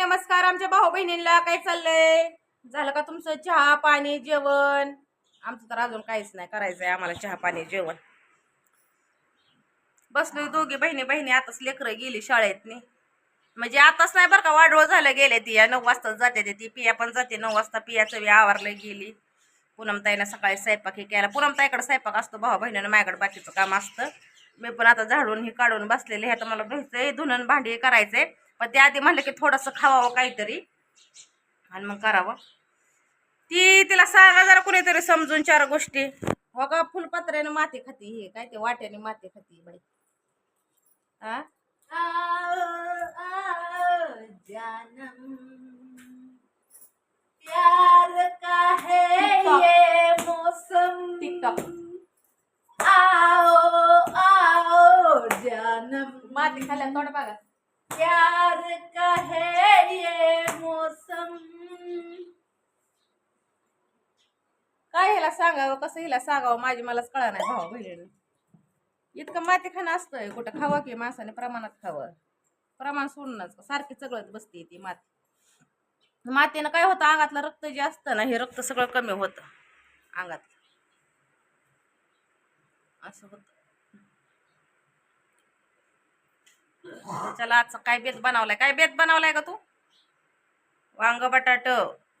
नमस्कार आमच्या भाऊ बहिणींना काय चाललंय? झालं का तुमचं चहा पाणी जेवण? आमचं तर अजून काहीच नाही करायचंय आम्हाला चहा पाणी जेवण. बसलोय दोघी बहिणी बहिणी आताच लेकरं गेली शाळेतनी. म्हणजे आताच नाही बरं का वाढवळ झालं गेले ती. या नऊ वाजताच जाते ते. ती पिया पण जाते नऊ वाजता पियाचं बी आवरलं गेली. पूनमताईनं सकाळी स्वयंपाक हे केला. पूनमताईकडे स्वयंपाक असतो भाऊ बहिणीनं माझ्याकडे बाकीचं काम असतं. मी पण आता झाडून हे काढून बसलेले. हे तर मला घ्यायचंय धुणं भांडी करायचंय. पण ते आधी म्हणलं की थोडंसं खावावं काहीतरी आणि मग करावं ती तिला सांगा जरा कुणीतरी समजून चार गोष्टी हो का फुलपत्र्यानं माती खाती हे काय ते वाट्याने माती खाती बाई आ? आओ, आओ, जानम प्यार का है. ये मौसम टिकटॉक. आओ आओ जानम माती खाल्ल्या तोंड बघा प्यार का है ये मौसम काय हिला सांगावं कसं हिला सांगावं माझी मलाच कळा नाही. हो, भाऊ बहिणीने. इतकं माती खाणं असतंय कुठं खावं की माणसाने प्रमाणात खावं. प्रमाण सोडूनच सारखी चगळत बसते ती माती. मातीनं काय होतं अंगातलं रक्त जे असतं ना हे रक्त सगळं कमी होतं अंगात असं होत. चला आजचा काय बेत बनवलाय? काय बेत बनवलाय का तू? वांग बटाट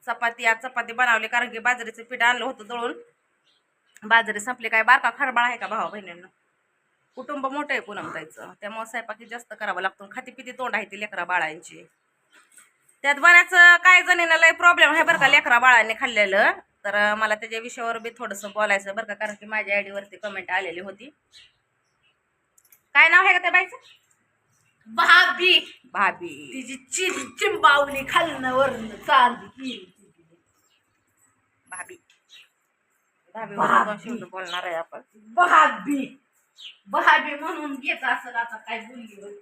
चपाती आज चपाती बनवली कारण की बाजरीचं पीठ आणलं होतं दळून. बाजरी संपली काय? बारका खरबाळ आहे का भावा बहिणींना? कुटुंब मोठं आहे पुनमताईचं. त्यामुळे स्वयंपाकी जास्त करावं लागतो. खाती पिती तोंड आहे ती लेकरा बाळांची. त्यात बऱ्याच काही जणींना लय प्रॉब्लेम आहे बरं का लेकरा बाळांनी खाल्लेलं. तर मला त्याच्या विषयावर बी थोडंसं बोलायचं बरं का कारण की माझ्या आयडीवरती कमेंट आलेली होती. काय नाव आहे का त्या बाईचं? भाभी. भाभी. तिची चिम चिंबावली खालनं वरनं चालली भाभी. शब्द बोलणार आहे आपण. भाभी. भाभी म्हणून घेत असेल आता काय बोलली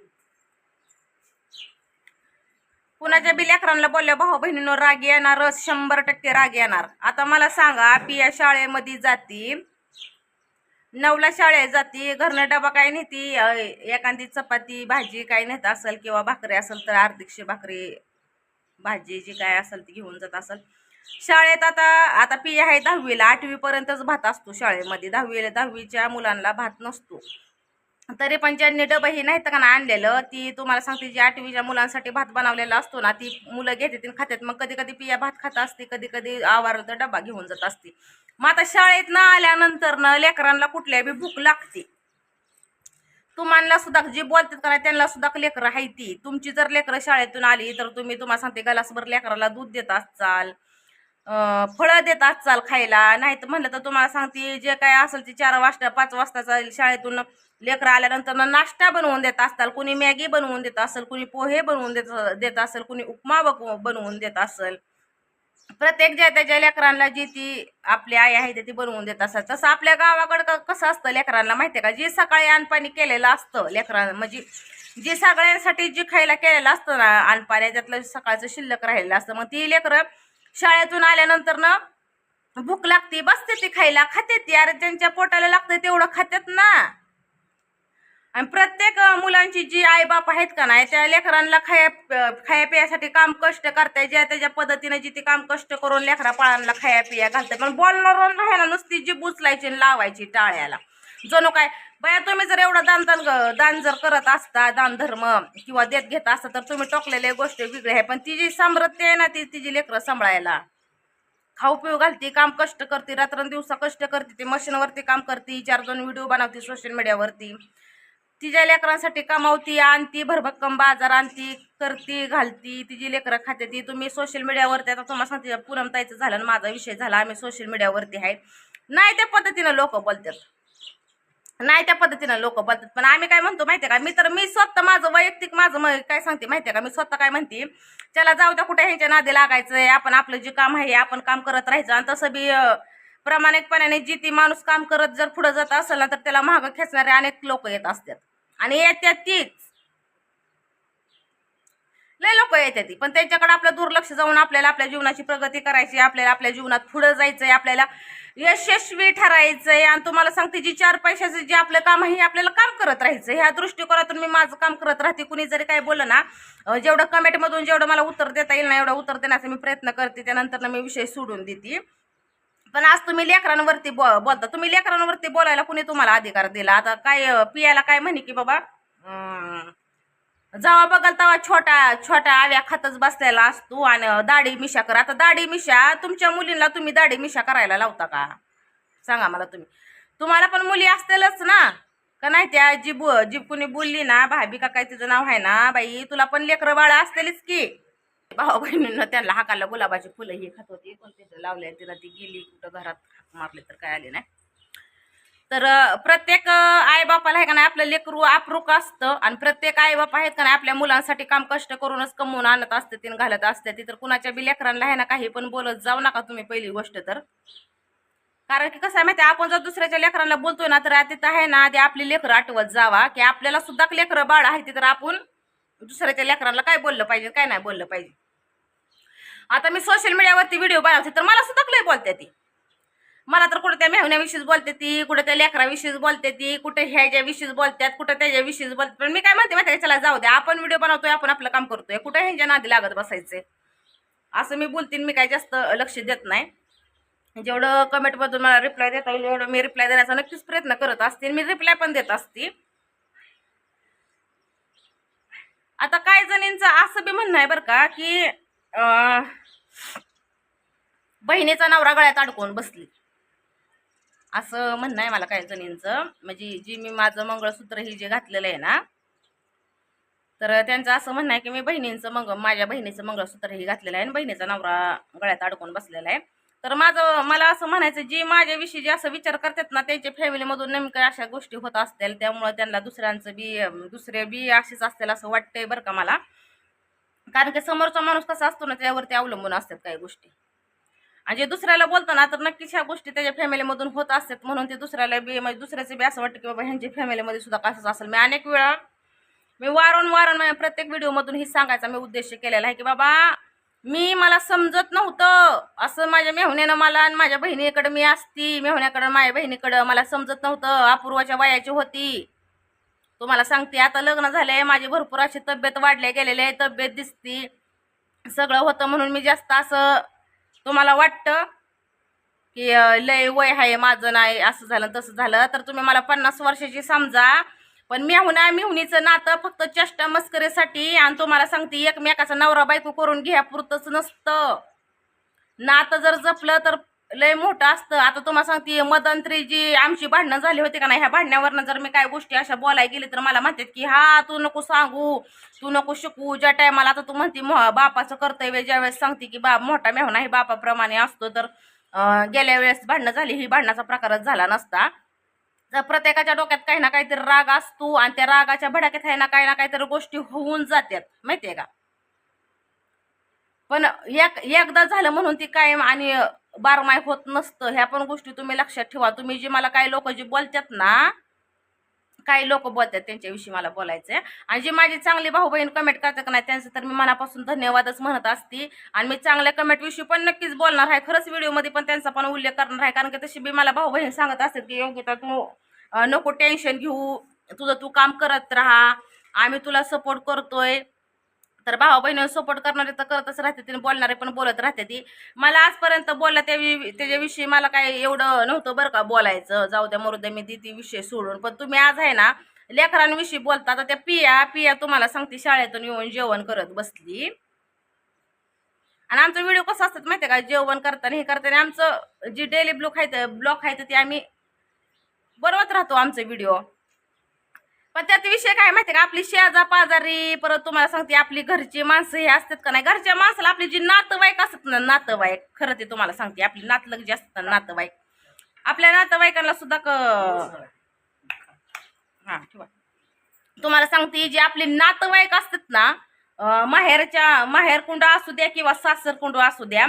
कुणाच्या बी लेकरांना बोलल्या भाऊ बहिणीनं राग येणारच शंभर टक्के राग येणार. आता मला सांगा पिया शाळेमध्ये जाती नऊला शाळेत जाती घरनं डबा काय नेती एखादी चपाती भाजी काय नेत असेल किंवा भाकरी असेल तर अर्धिकशे भाकरी भाजी जी काय असेल ती घेऊन जात असेल. शाळेत आता आता पिया आहे दहावीला आठवीपर्यंतच भात असतो शाळेमध्ये. दहावीला दहावीच्या मुलांना भात नसतो. तरी पण ज्यांनी डबं ही नाहीत का ना आणलेलं ती तुम्हाला सांगते जी आठवीच्या मुलांसाठी भात बनवलेला असतो ना ती मुलं घेते आणि खातात मग कधी कधी पिया भात खात असते कधी कधी आवारलं तर डबा घेऊन जात असते. मग आता शाळेत ना आल्यानंतर ना लेकरांना कुठल्या बी भूक लागते. तुम्हाला सुद्धा जी बोलतात का नाही त्यांना सुद्धा लेकरं आहे ती. तुमची जर लेकरं शाळेतून आली तर तुम्ही तुम्हाला सांगते गलासभर लेकराला दूध देत असाल. फळं देत असाल खायला. नाही तर म्हणलं तर तुम्हाला सांगते जे काय असेल ते चार वाजता पाच वाजताचा शाळेतून लेकरं आल्यानंतर नाश्ता बनवून देत असताल कुणी मॅगी बनवून देत असेल कुणी पोहे बनवून देत देत असेल कुणी उपमा बनवून देत असेल. प्रत्येक ज्या त्याच्या लेकरांना जी ती आपली आई आहे ते ती बनवून देत असतात तसं आपल्या गावाकडं कसं असतं लेकरांना माहिती आहे का? जे सकाळी अनपाणी केलेलं असतं लेकरांना म्हणजे जे सगळ्यांसाठी जे खायला केलेलं असतं ना अनपाणी त्यातलं सकाळचं शिल्लक राहिलेलं असतं. मग ती लेकरं शाळेतून आल्यानंतर ना भूक लागते बसते ती खायला खाते ती. अरे त्यांच्या पोटाला लागतं तेवढं खात्यात ना. आणि प्रत्येक मुलांची जी आई बाप आहेत का नाही त्या लेकरांना खाया खाया पियासाठी काम कष्ट करताय ज्या त्याच्या पद्धतीने जी ती काम कष्ट करून लेकरा पाळांना खाया पिया घालतात. पण बोलणार नाही ना नुसती जी बुचलायची लावायची टाळ्याला. जणू काय बया तुम्ही जर एवढं दान दान दान जर करत असता दान धर्म किंवा देत घेत असता तर तुम्ही टोकलेल्या गोष्टी वेगळ्या आहे पण ती जी सामर्थ्य आहे ना ती तिची लेकरं सांभाळायला. खाऊ पिऊ घालते काम कष्ट करते रात्रंदिवसा कष्ट करते ती मशीनवरती काम करते चार दोन व्हिडिओ बनवते सोशल मीडियावरती तिच्या लेकरांसाठी कमावती आणती भरभक्कम बाजार आणती करती घालती तिची लेकरं खाते ती तुम्ही सोशल मीडियावरती आता तुम्हाला सांगते पुरमताईचं झालं आणि माझा विषय झाला आम्ही सोशल मीडियावरती आहे. नाही त्या पद्धतीनं लोक बोलतात. नाही त्या पद्धतीनं लोक बोलतात. पण आम्ही काय म्हणतो माहितीये का? मी तर मी स्वतः माझं वैयक्तिक माझं काय सांगते माहितीये का? मी स्वतः काय म्हणते त्याला जाऊ द्या कुठे ह्यांच्या नादी लागायचंय आपण आपलं जे काम आहे आपण काम करत राहायचं. आणि तसं बी प्रामाणिकपणाने जी ती माणूस काम करत जर पुढे जात असेल ना तर त्याला महाग खेचणारे अनेक लोक येत असतात. आणि येत्यात तीच लय लोक येतात ती. पण त्यांच्याकडे आपलं दुर्लक्ष जाऊन आपल्याला आपल्या जीवनाची प्रगती करायची आपल्याला आपल्या जीवनात पुढे जायचंय आपल्याला यशस्वी ठरायचंय. आणि तुम्हाला सांगते जी चार पैशाचं जे आपलं काम आहे हे आपल्याला काम करत राहायचं ह्या दृष्टिकोनातून मी माझं काम करत राहते. कुणी जरी काय बोललं ना जेवढं कमेंटमधून जेवढं मला उत्तर देता येईल ना एवढं उत्तर देण्याचा मी प्रयत्न करते. त्यानंतर मी विषय सोडून देते. पण आज तुम्ही लेकरांवरती बो बोलता. तुम्ही लेकरांवरती बोलायला कुणी तुम्हाला अधिकार दिला? आता काय पियाला काय म्हणे की बाबा अं, बघाल तेव्हा छोटा छोटा आव्या खातच बसलेला असतो आणि दाढी मिशा कर. आता दाढी मिशा तुमच्या मुलींना तुम्ही दाढी मिशा करायला लावता का? सांगा मला तुम्ही. तुम्हाला पण मुली असतीलच ना? का नाही त्या जी बो जी कुणी बोलली ना भाभी का काय तिचं नाव आहे ना बाई तुला पण लेकरं बाळा असतेलीच की. भाऊ बहिणीनं त्यांना हाकाला गुलाबाची फुलं ही खात होती. पण तिथं लावले तिला ती गेली कुठं घरात हाक मारले तर काय आले नाही. तर प्रत्येक आईबापाला आहे का नाही आपलं लेकरू आपरूक असतं आणि प्रत्येक आई बाप आहेत का नाही आपल्या मुलांसाठी काम कष्ट करूनच कमवून आणत असते तीन घालत असते. ती तर कुणाच्या बी लेकरांना आहे ना काही पण बोलत जाऊ नका तुम्ही पहिली गोष्ट तर. कारण की कसं आहे माहिती आहे, आपण जर दुसऱ्याच्या लेकरांना बोलतोय ना तर तिथं आहे ना आधी आपली लेकरं आठवत जावा की आपल्याला सुद्धा लेकरं बाळ आहे तर आपण दुसऱ्याच्या लेकरांना काय बोललं पाहिजे काय नाही बोललं पाहिजे. आता मी सोशल मीडियावरती व्हिडिओ बनवते तर मला सुद्धा लय बोलते ती. मला तर कुठं त्या मेहण्याविषयीच बोलते ती कुठं त्या लेकराविषयीच बोलते ती कुठं ह्याच्याविषयीच बोलतात कुठं त्याच्याविषयीच बोलतात पण मी काय म्हणते माहिती आहे चला जाऊ द्या. आपण व्हिडिओ बनवतोय आपण आपलं काम करतोय. कुठं ह्यांच्या नादी लागत बसायचे? असं मी बोलते मी काय जास्त लक्ष देत नाही. जेवढं कमेंटमधून मला रिप्लाय देता येईल एवढं मी रिप्लाय देण्याचा नक्कीच प्रयत्न करत असते मी रिप्लाय पण देत असते. आता काय जणींचं असं बी म्हणणं आहे बरं का की बहिणीचा नवरा गळ्यात अडकवून बसली. असं म्हणणं आहे मला काही जणींचं. म्हणजे जी मी माझं मंगळसूत्र ही जे घातलेलं आहे ना तर त्यांचं असं म्हणणं आहे की मी बहिणींचं मंग माझ्या बहिणीचं मंगळसूत्र ही घातलेलं आहे आणि बहिणीचा नवरा गळ्यात अडकून बसलेला आहे. तर माझं मला असं म्हणायचं जी माझ्याविषयी जे असं विचार करतात ना त्यांच्या फॅमिलीमधून नेमक्या अशा गोष्टी होत असतील त्यामुळं त्यांना दुसऱ्यांचं बी दुसरे बी असेच असतील असं वाटतंय बरं का मला. कारण की समोरचा माणूस कसा असतो ना त्यावरती अवलंबून असतात काही गोष्टी. आणि जे दुसऱ्याला बोलतो ना तर नक्कीच ह्या गोष्टी त्याच्या फॅमिलीमधून होत असतात. म्हणून ते दुसऱ्याला बी म्हणजे दुसऱ्याचं बी असं वाटतं की बाबा ह्यांच्या फॅमिलीमध्ये सुद्धा कसंच असेल. मी अनेक वेळा मी वारंवार माझ्या प्रत्येक व्हिडिओमधून हे सांगायचा मी उद्देश केलेला आहे की बाबा मी मला समजत नव्हतं. असं माझ्या मेहुण्यानं मला आणि माझ्या बहिणीकडं मी असती. मेहुण्याकडं माझ्या बहिणीकडं मला समजत नव्हतं. अपूर्वाच्या वयाची होती. तुम्हाला सांगते आता लग्न झाले माझी भरपूर अशी तब्येत वाढल्या गेलेली आहे. तब्येत दिसती. सगळं होतं म्हणून मी जास्त असं तुम्हाला वाटतं की लय वय आहे माझं नाही असं झालं तसं झालं तर तुम्ही मला पन्नास वर्षाची समजा. पण मेहुना मेहुणीचं नातं फक्त चेष्टा मस्करीसाठी आणि तुम्हाला सांगते एकमेकाचा नवरा बायको करून घ्या पुरतच नसतं. नातं जर जपलं तर लय मोठं असतं. आता तुम्हाला सांगते मदंत्री जी आमची भांडणं झाली होती का नाही ह्या भांडण्यावरनं जर मी काय गोष्टी अशा बोलायला गेली तर मला म्हणतात की हा तू नको सांगू तू नको शिकू ज्या टायमाला आता तू म्हणते बापाचं कर्तव्य ज्यावेळेस सांगते की बाप मोठा मेहना हे बापाप्रमाणे असतो तर गेल्या वेळेस भांडणं झाली ही भांडणाचा प्रकारच झाला नसता. तर प्रत्येकाच्या डोक्यात काही ना काहीतरी राग असतो आणि त्या रागाच्या भडाक्यात आहे ना काही ना काहीतरी गोष्टी होऊन जातात माहितीये का? पण एक एकदा झालं म्हणून ती कायम आणि बारमाय होत नसतं. ह्या पण गोष्टी तुम्ही लक्षात ठेवा. तुम्ही जे मला काही लोक जे बोलतात ना काही लोक बोलतात त्यांच्याविषयी मला बोलायचं आहे आणि जे माझी चांगली भाऊ बहीण कमेंट करतात का नाही त्यांचं तर मी मनापासून धन्यवादच म्हणत असते. आणि मी चांगल्या कमेंटविषयी पण नक्कीच बोलणार आहे. खरंच व्हिडिओमध्ये पण त्यांचा पण उल्लेख करणार आहे. कारण की तशी मी मला भाऊ बहीण सांगत असतात की योग्यता तू नको टेन्शन घेऊ. तुझं तू काम करत राहा. आम्ही तुला सपोर्ट करतोय. तर भावा बहिणी सपोर्ट करणारे तर करतच राहते तिने बोलणारे पण बोलत राहते ती. मला आजपर्यंत बोलला त्या त्याच्याविषयी मला काही एवढं नव्हतं बरं का बोलायचं. जाऊ द्या मरुद्या मी ती विषय सोडून. पण तुम्ही आज आहे ना लेकरांविषयी बोलता तर त्या पिया पिया तुम्हाला सांगते शाळेतून येऊन जेवण करत बसली. आणि आमचं व्हिडिओ कसं असतात माहिती आहे का? जेवण करताना हे करताना आमचं जी डेली ब्लॉक आहे ब्लॉक आहे ते आम्ही बनवत राहतो आमचे व्हिडिओ पण त्यात विषय काय माहिती का? आपली शेजा पाजारी परत तुम्हाला सांगते आपली घरची माणसं हे असतात का नाही? घरच्या माणसाला आपली जी नातवाईक असतात ना नातवाईक खरं ते तुम्हाला सांगते आपली नातलग जी असतात ना नातवाईक आपल्या नातवाईकांना सुद्धा क हा ठेवा. तुम्हाला सांगते जी आपली नातवाईक असतात ना माहेरच्या माहेर कुंड असू द्या किंवा सासर कुंड असू द्या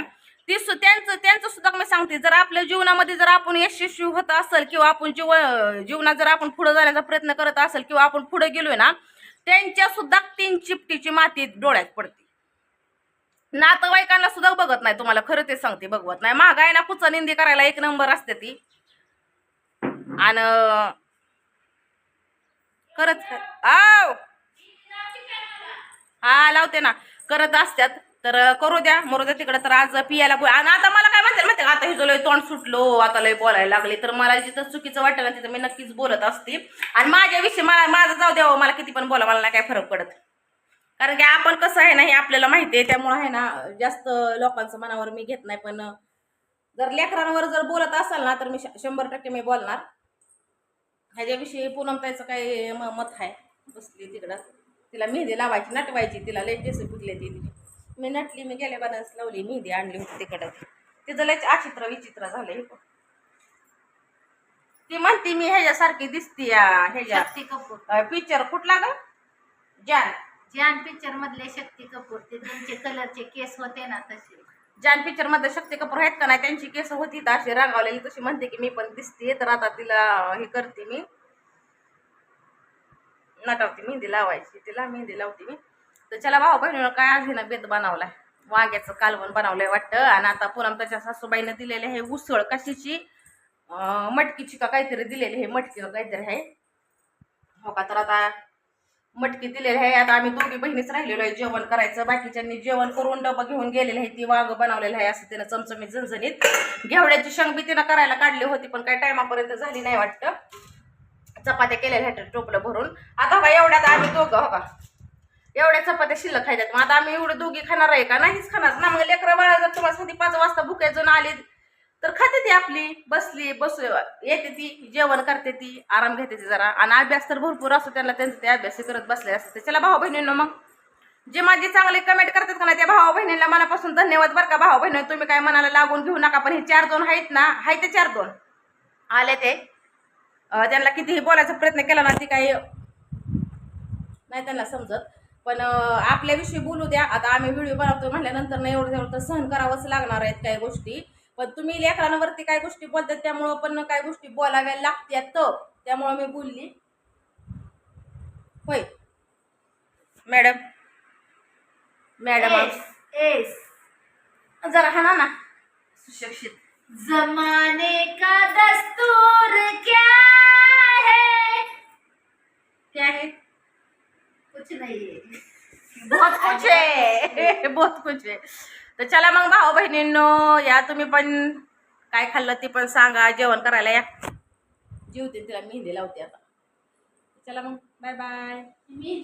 ती त्यांचं त्यांचं सुद्धा मी सांगते जर आपल्या जीवनामध्ये जर आपण यशस्वी होत असेल किंवा आपण जीव जीवनात जर आपण पुढे जाण्याचा प्रयत्न करत असेल किंवा आपण पुढे गेलोय ना त्यांच्या सुद्धा तीन चिपटीची माती डोळ्यात पडते. नातेवाईकांना सुद्धा बघत नाही तुम्हाला खरं ते सांगते बघवत नाही. महागाय ना कुचा निंदी करायला एक नंबर असते ती. आणि खरंच आव! हा लावते ना. करत असतात तर करू द्या. मरू द्या तिकडे तर आज पियाला बोल आणि आता मला काय म्हणते माहिती का? आता हे लय तोंड सुटलो आता लय बोलायला लागले. तर मला जिथं चुकीचं वाटतं ना तिथं मी नक्कीच बोलत असते. आणि माझ्याविषयी मला माझं जाऊ द्यावं हो, मला किती पण बोला मला नाही काय फरक पडत. कारण की आपण कसं आहे ना हे आपल्याला माहिती आहे. त्यामुळं आहे ना जास्त लोकांचं मनावर मी घेत नाही. पण जर लेकरांवर जर बोलत असाल ना तर मी श- शंभर टक्के मी बोलणार. ह्याच्याविषयी पूनमताईचं काही म- मत आहे. बसली तिकडं. तिला मेहंदी लावायची नटवायची. तिला लय केस पिकले ती. तिची मी नटली मी गेल्या बनास लावली मेहंदी आणली होती तिकडं. तिचं लयच अचित्र विचित्र झालं पण. ती म्हणती मी ह्याच्यासारखी दिसती ह्याच्या शक्ती कपूर. पिक्चर कुठला ग? जान जान पिक्चर मधले शक्ती कपूर ते त्यांचे कलरचे केस होते ना तसे. जान पिक्चरमध्ये शक्ती कपूर आहेत का नाही त्यांची केस होती तर अशी रागावलेली तशी म्हणते की मी पण दिसते तर आता तिला हे करते मी. नटावते मेहंदी लावायची तिला मेहंदी लावते मी. तर चला भाऊ बहिणीनं काय आज हिनं बेत बनवलाय? वांग्याचं कालवण बनवलंय वाटतं. आणि आता पुन्हा त्याच्या सासूबाईनं दिलेले हे उसळ कशाची? मटकीची का काहीतरी दिलेली हे मटकी काहीतरी आहे. हो का? तर आता मटकी दिलेली आहे. आता आम्ही दोघी बहिणीच राहिलेलो आहे जेवण करायचं. बाकीच्यांनी जेवण करून डबा घेऊन गेलेले आहे ती वाघ बनवलेलं आहे असं तिनं चमचमीत झणझणीत. घेवड्याची शंगबी तिनं करायला काढली होती पण काही टायमापर्यंत झाली नाही वाटतं. चपात्या केलेल्या आहेत टोपलं भरून. आता बा एवढ्यात आम्ही दोघं हो का? एवढ्या चपात्या शिल्लक खायच्यात मग आता आम्ही एवढे दोघी खाणार आहे का? नाहीच खाणार. ना मग लेकरं बाळा जर तुम्हाला साधी पाच वाजता भुके आली तर खाते ती आपली. बसली बसू येते ती जेवण करते ती आराम घेते ती जरा. आणि अभ्यास तर भरपूर असतो त्यांना त्यांचं ते अभ्यास करत बसले असते त्याच्याला भाऊ बहिणींनो मग. जे माझे चांगले कमेंट करतात का ना त्या भाऊ बहिणीला मनापासून धन्यवाद बरं का भाऊ बहिणी तुम्ही काय मनाला लागून घेऊ नका पण हे चार दोन आहेत ना आहेत ते चार दोन. आले ते. त्यांना कितीही बोलायचा प्रयत्न केला ना ती काही नाही त्यांना समजत. पण आपल्याविषयी बोलू द्या. आता आम्ही व्हिडिओ बनवतो म्हटल्यानंतर नाही एवढं तेवढं तर सहन करावंच लागणार आहेत काही गोष्टी. पण तुम्ही लेकरांवरती काही गोष्टी बोलतात त्यामुळं पण काही गोष्टी बोलाव्या लागतात. त्यामुळं मी बोलली. होय. मॅडम. मॅडम. एस जरा हा ना. सुशिक्षित. जमाने का दस्तूर क्या है? क्या आहे कुछ नहीं है। बहुत कुछ आहे बहुत कुछ आहे तर चला मग भाऊ बहिणींनो या तुम्ही पण काय खाल्लं ते पण सांगा जेवण करायला या. जेवते तिला मेहंदी लावते आता. चला मग बाय बाय मी